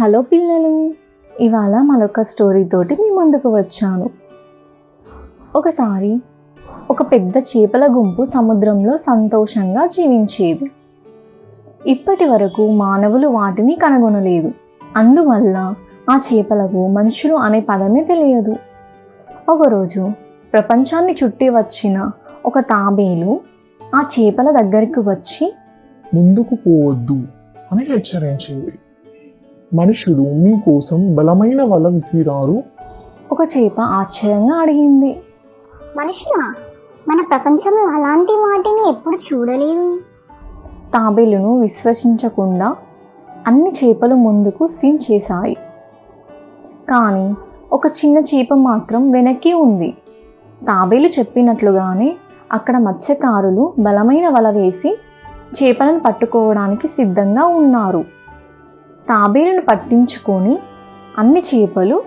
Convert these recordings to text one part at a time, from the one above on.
Hello పిల్లలు ఇవాళ మరొక స్టోరీతోటి మీ ముందుకు వచ్చాను. ఒకసారి ఒక పెద్ద చేపల గుంపు సముద్రంలో సంతోషంగా జీవించేది. ఇప్పటి వరకు మానవులు వాటిని కనుగొనలేదు. అందువల్ల ఆ చేపలకు మనుషులు అనే పదమే తెలియదు. ఒకరోజు ప్రపంచాన్ని చుట్టి వచ్చిన ఒక తాబేలు ఆ చేపల దగ్గరికి వచ్చి ముందుకు పోవద్దు అని హెచ్చరించింది. మనుషులు మీకోసం బలమైన వల విసిరారు ఒక చేప ఆశ్చర్యంగా అడిగింది. మనుషులా మన ప్రపంచంలో అలాంటి వాటిని ఎప్పుడు చూడలేదు. తాబేలును విశ్వసించకుండా అన్ని చేపలు ముందుకు స్విమ్ చేశాయి. కానీ ఒక చిన్న చేప మాత్రం వెనక్కి ఉంది. తాబేలు చెప్పినట్లుగానే అక్కడ మత్స్యకారులు బలమైన వల వేసి చేపలను పట్టుకోవడానికి సిద్ధంగా ఉన్నారు. తాబేలును పట్టించుకొని అన్ని చేపలు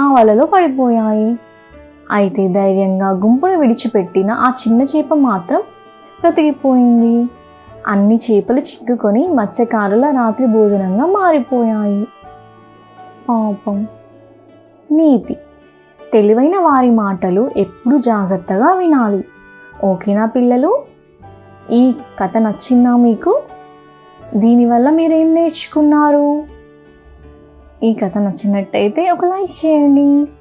ఆ వలలో పడిపోయాయి. అయితే ధైర్యంగా గుంపును విడిచిపెట్టిన ఆ చిన్న చేప మాత్రం బ్రతికిపోయింది అన్ని చేపలు చిక్కుకొని మత్స్యకారుల రాత్రి భోజనంగా మారిపోయాయి. పాపం. నీతి. తెలివైన వారి మాటలు ఎప్పుడు జాగ్రత్తగా వినాలి. ఓకేనా పిల్లలు? ఈ కథ నచ్చిందా మీకు? దీనివల్ల మీరేం నేర్చుకున్నారు? ఈ కథ నచ్చినట్టయితే ఒక లైక్ చేయండి.